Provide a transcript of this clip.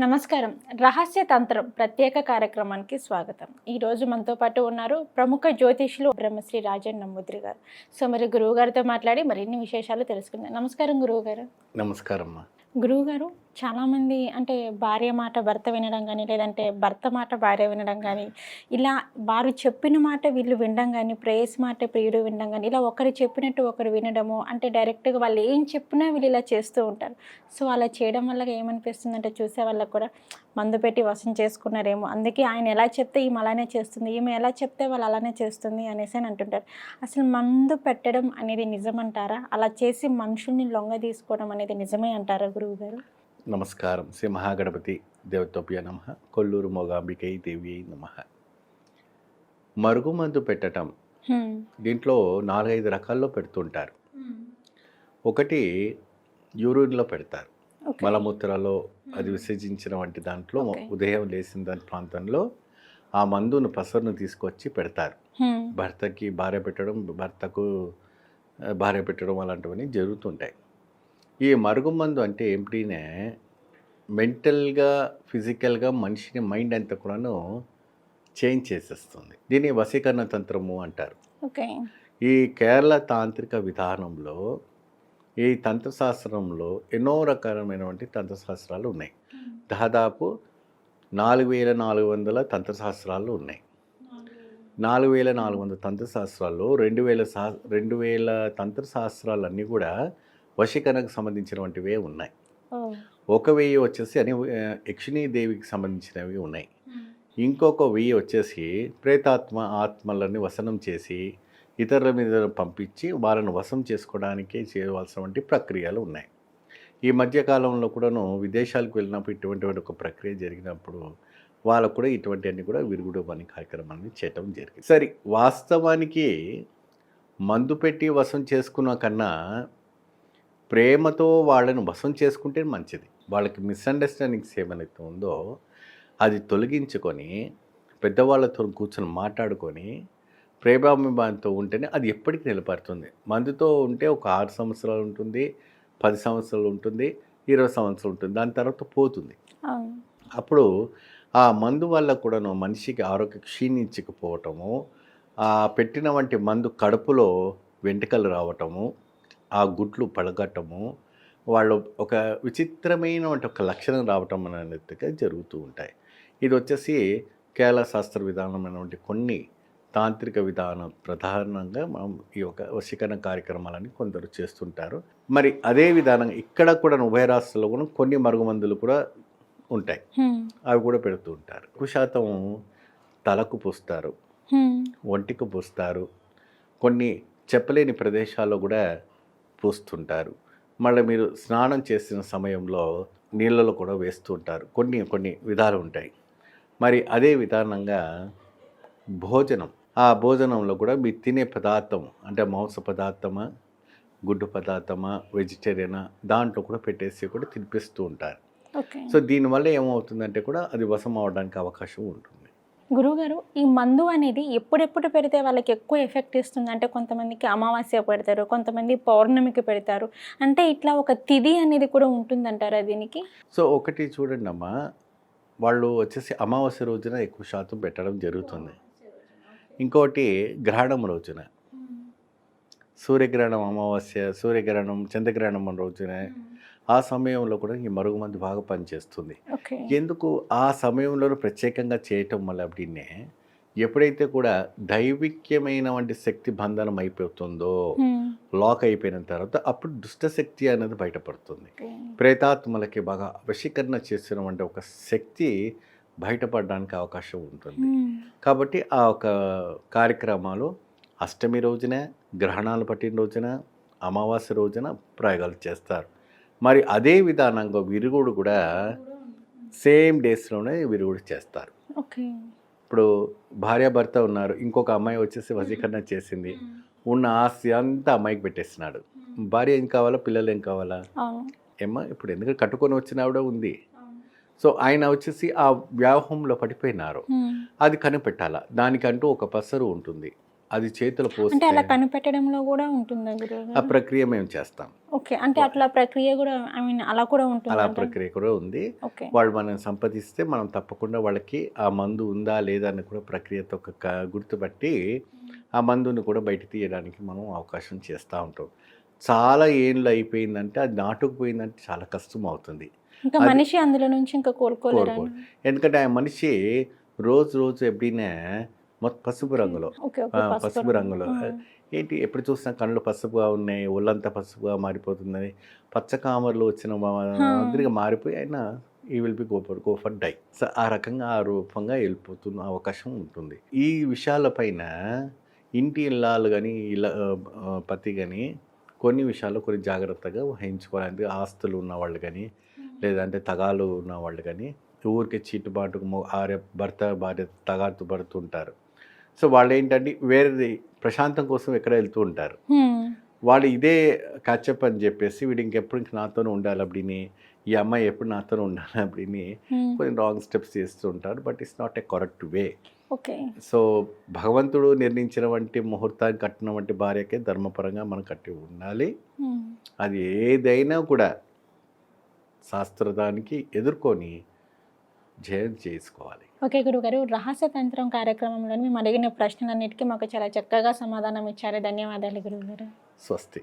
నమస్కారం. రహస్య తంత్రం ప్రత్యేక కార్యక్రమానికి స్వాగతం. ఈ రోజు మనతో పాటు ఉన్నారు ప్రముఖ జ్యోతిష్యులు బ్రహ్మశ్రీ రాజన్ నమ్ముద్రి గారు. సో మరి గురువు గారితో మాట్లాడి మరిన్ని విశేషాలు తెలుసుకుందాం. నమస్కారం గురువు గారు. నమస్కారం గురువుగారు గురువు గారు చాలామంది అంటే భార్య మాట భర్త వినడం కానీ లేదంటే భర్త మాట భార్య వినడం కానీ ఇలా వారు చెప్పిన మాట వీళ్ళు వినడం కానీ ప్రేయస్ మాట ప్రియుడు వినడం కానీ ఇలా ఒకరు చెప్పినట్టు ఒకరు వినడము అంటే డైరెక్ట్గా వాళ్ళు ఏం చెప్పినా వీళ్ళు ఇలా చేస్తూ ఉంటారు. సో అలా చేయడం వల్ల ఏమనిపిస్తుంది అంటే చూసే వాళ్ళకి కూడా మందు పెట్టి వసం చేసుకున్నారేమో అందుకే ఆయన ఎలా చెప్తే ఈమె అలానే చేస్తుంది ఈమె ఎలా చెప్తే వాళ్ళు అలానే చేస్తుంది అనేసి అని అంటుంటారు. అసలు మందు పెట్టడం అనేది నిజమంటారా? అలా చేసి మనుషుల్ని లొంగ తీసుకోవడం అనేది నిజమే అంటారా గురువు గారు నమస్కారం. శ్రీ మహాగణపతి దేవతోప్య నమ. కొల్లూరు మొగాంబికై దేవి నమ. మరుగుమందు పెట్టటం దీంట్లో నాలుగైదు రకాల్లో పెడుతుంటారు. ఒకటి యూరిన్లో పెడతారు. మలమూత్రాలో అది విసర్జించిన వంటి దాంట్లో. ఉదయం లేచిన దాని ప్రాంతంలో ఆ మందును పసరును తీసుకొచ్చి పెడతారు. భర్తకి భార్య పెట్టడం భర్తకు భార్య పెట్టడం అలాంటివన్నీ జరుగుతుంటాయి. ఈ మరుగుమందు అంటే ఏంటినే మెంటల్గా ఫిజికల్గా మనిషిని మైండ్ అంతా కూడాను చేంజ్ చేసేస్తుంది. దీన్ని వశీకరణ తంత్రము అంటారు. ఓకే. ఈ కేరళ తాంత్రిక విధానంలో ఈ తంత్రశాస్త్రంలో ఎన్నో రకాలమైనటువంటి తంత్రశాస్త్రాలు ఉన్నాయి. దాదాపు నాలుగు వేల నాలుగు వందల తంత్రశాస్త్రాలు ఉన్నాయి. నాలుగు వేల నాలుగు వందల తంత్రశాస్త్రాల్లో రెండు వేల సా రెండు వేల తంత్రశాస్త్రాలన్నీ కూడా వశీకరణకు సంబంధించినటువంటివే ఉన్నాయి. ఒక వెయ్యి వచ్చేసి అని యక్షిణీ దేవికి సంబంధించినవి ఉన్నాయి. ఇంకొక వెయ్యి వచ్చేసి ప్రేతాత్మ ఆత్మలని వసనం చేసి ఇతరుల మీద పంపించి వాళ్ళను వశం చేసుకోవడానికి చేయవలసినటువంటి ప్రక్రియలు ఉన్నాయి. ఈ మధ్యకాలంలో కూడాను విదేశాలకు వెళ్ళినప్పుడు ఇటువంటి ఒక ప్రక్రియ జరిగినప్పుడు వాళ్ళకు కూడా ఇటువంటి అన్ని కూడా విరుగుడు పని కార్యక్రమాన్ని చేయటం జరిగింది. సరే వాస్తవానికి మందు పెట్టి వశం చేసుకున్న కన్నా ప్రేమతో వాళ్ళని వశం చేసుకుంటే మంచిది. వాళ్ళకి మిస్అండర్స్టాండింగ్స్ ఏమైతే ఉందో అది తొలగించుకొని పెద్దవాళ్ళతో కూర్చొని మాట్లాడుకొని ప్రేమాభిమానంతో ఉంటేనే అది ఎప్పటికీ నిలబడుతుంది. మందుతో ఉంటే ఒక ఆరు సంవత్సరాలు ఉంటుంది పది సంవత్సరాలు ఉంటుంది ఇరవై సంవత్సరాలు ఉంటుంది దాని తర్వాత పోతుంది. అప్పుడు ఆ మందు వల్ల కూడాను మనిషికి ఆరోగ్య క్షీణించకపోవటము ఆ పెట్టిన వంటి మందు కడుపులో వెంట్రుకలు రావటము ఆ గుడ్లు పడగట్టము వాళ్ళు ఒక విచిత్రమైన ఒక లక్షణం రావటం అనేదిగా జరుగుతూ ఉంటాయి. ఇది వచ్చేసి కేరళ శాస్త్ర విధానమైనటువంటి కొన్ని తాంత్రిక విధానం ప్రధానంగా మనం ఈ యొక్క వశీకరణ కార్యక్రమాలని కొందరు చేస్తుంటారు. మరి అదే విధానంగా ఇక్కడ కూడా ఉభయ రాష్ట్రాల్లో కూడా కొన్ని మరుగుమందులు కూడా ఉంటాయి. అవి కూడా పెడుతూ ఉంటారు. ఎక్కువ శాతం తలకు పూస్తారు. ఒంటికి పూస్తారు. కొన్ని చెప్పలేని ప్రదేశాల్లో కూడా పూస్తుంటారు. మళ్ళీ మీరు స్నానం చేసిన సమయంలో నీళ్ళలో కూడా వేస్తూ ఉంటారు. కొన్ని కొన్ని విధాలు ఉంటాయి. మరి అదే విధానంగా భోజనం. ఆ భోజనంలో కూడా మీరు తినే పదార్థం అంటే మాంస పదార్థమా గుడ్డు పదార్థమా వెజిటేరియనా దాంట్లో కూడా పెట్టేసి కూడా తినిపిస్తూ ఉంటారు. సో దీనివల్ల ఏమవుతుందంటే కూడా అది వశం అవడానికి అవకాశం ఉంటుంది. గురువుగారు ఈ మందు అనేది ఎప్పుడెప్పుడు పెడితే వాళ్ళకి ఎక్కువ ఎఫెక్ట్ ఇస్తుంది? అంటే కొంతమందికి అమావాస్య పెడతారు కొంతమంది పౌర్ణమికి పెడతారు. అంటే ఇట్లా ఒక తిథి అనేది కూడా ఉంటుందంటారా దీనికి? సో ఒకటి చూడండి అమ్మా. వాళ్ళు వచ్చేసి అమావాస్య రోజున ఎక్కువ శాతం పెట్టడం జరుగుతుంది. ఇంకోటి గ్రహణం రోజున. సూర్యగ్రహణం అమావాస్య సూర్యగ్రహణం చంద్రగ్రహణం రోజున. ఆ సమయంలో కూడా ఈ మరుగుమందు బాగా పనిచేస్తుంది ఎందుకు ఆ సమయంలో ప్రత్యేకంగా చేయటం వల్ల దీన్నే ఎప్పుడైతే కూడా దైవిక్యమైన వంటి శక్తి బంధనం అయిపోతుందో. లాక్ అయిపోయిన తర్వాత అప్పుడు దుష్టశక్తి అనేది బయటపడుతుంది. ప్రేతాత్మలకి బాగా వశీకరణ చేసినటువంటి ఒక శక్తి బయటపడడానికి అవకాశం ఉంటుంది. కాబట్టి ఆ ఒక కార్యక్రమాలు అష్టమి రోజున గ్రహణాలు పట్టిన రోజున అమావాస్య రోజున ప్రయోగాలు చేస్తారు మరి అదే విధానంగా విరుగుడు కూడా సేమ్ డేస్లోనే విరుగుడు చేస్తారు. ఓకే. ఇప్పుడు భార్యాభర్త ఉన్నారు ఇంకొక అమ్మాయి వచ్చేసి వశీకరణ చేసింది. ఉన్న ఆస్తి అంతా అమ్మాయికి పెట్టేస్తున్నాడు భార్య ఏం కావాలా పిల్లలు ఏం కావాలా? ఏమ్మా ఇప్పుడు ఎందుకంటే కట్టుకొని వచ్చిన ఆవిడ ఉంది? సో ఆయన వచ్చేసి ఆ వ్యాహంలో పడిపోయినారు. అది కనిపెట్టాల? దానికంటూ ఒక పసరు ఉంటుంది. అది చేతులు అంటే పోస్తే అలా కనిపెట్టడంలో కూడా ఉంటుందా ఆ ప్రక్రియ మేము చేస్తాం. ఓకే అంటే అట్లా ప్రక్రియ కూడా ఐ మీన్ అలా కూడా అలా ఉంటుంది ప్రక్రియ కూడా ఉంది. వాళ్ళు మనం సంపాదిస్తే మనం తప్పకుండా వాళ్ళకి ఆ మందు ఉందా లేదా అని కూడా ప్రక్రియతో ఒక గుర్తుపట్టి ఆ మందుని కూడా బయట తీయడానికి మనం అవకాశం చేస్తూ ఉంటాం. చాలా ఏళ్ళు అయిపోయిందంటే అది నాటుకుపోయిందంటే చాలా కష్టం అవుతుంది. ఇంకా మనిషి అందులో నుంచి ఇంకా కోలుకోలేరు కోలుకో- ఎందుకంటే ఆ మనిషి రోజు రోజు ఎప్పుడైనా మొత్తం పసుపు రంగులో. పసుపు రంగులో. ఏంటి ఎప్పుడు చూసినా కళ్ళు పసుపుగా ఉన్నాయి ఒళ్ళంతా పసుపుగా మారిపోతుందని పచ్చకామర్లు వచ్చిన మాదిరిగా మారిపోయి అయినా ఈ will be go for go for die. So ఆ రకంగా ఆ రూపంగా వెళ్ళిపోతున్న అవకాశం ఉంటుంది. ఈ విషయాలపైన ఇంటి ఇల్లాలు కానీ ఇలా పతి కానీ కొన్ని విషయాలు కొన్ని జాగ్రత్తగా వహించుకోవాలి ఆస్తులు ఉన్న వాళ్ళు కానీ లేదంటే తగాలు ఉన్న వాళ్ళు కానీ ఊరికే చీటుబాటుకు ఆర్య భర్త భార్య తగాటు పడుతుంటారు. సో వాళ్ళు ఏంటంటే వేరేది ప్రశాంతం కోసం ఎక్కడ వెళ్తూ ఉంటారు. వాళ్ళు ఇదే క్యాచప్ అని చెప్పేసి వీడు ఇంకెప్పుడు ఇంక నాతోనే ఉండాలి అప్పుడిని ఈ అమ్మాయి ఎప్పుడు నాతోనే ఉండాలి అప్పుడిని కొన్ని రాంగ్ స్టెప్స్ చేస్తూ ఉంటారు but it's not a correct way okay. So భగవంతుడు నిర్ణయించిన వంటి ముహూర్తాన్ని కట్టిన వంటి భార్యకే ధర్మపరంగా మనం కట్టి ఉండాలి. అది ఏదైనా కూడా శాస్త్రదానికి ఎదుర్కొని జయం చేసుకోవాలి. ఓకే గురుగారు రహస్య తంత్రం కార్యక్రమంలో మేము అడిగిన ప్రశ్నలన్నిటికీ మాకు చాలా చక్కగా సమాధానం ఇచ్చారు. ధన్యవాదాలు గురుగారు స్వస్తి.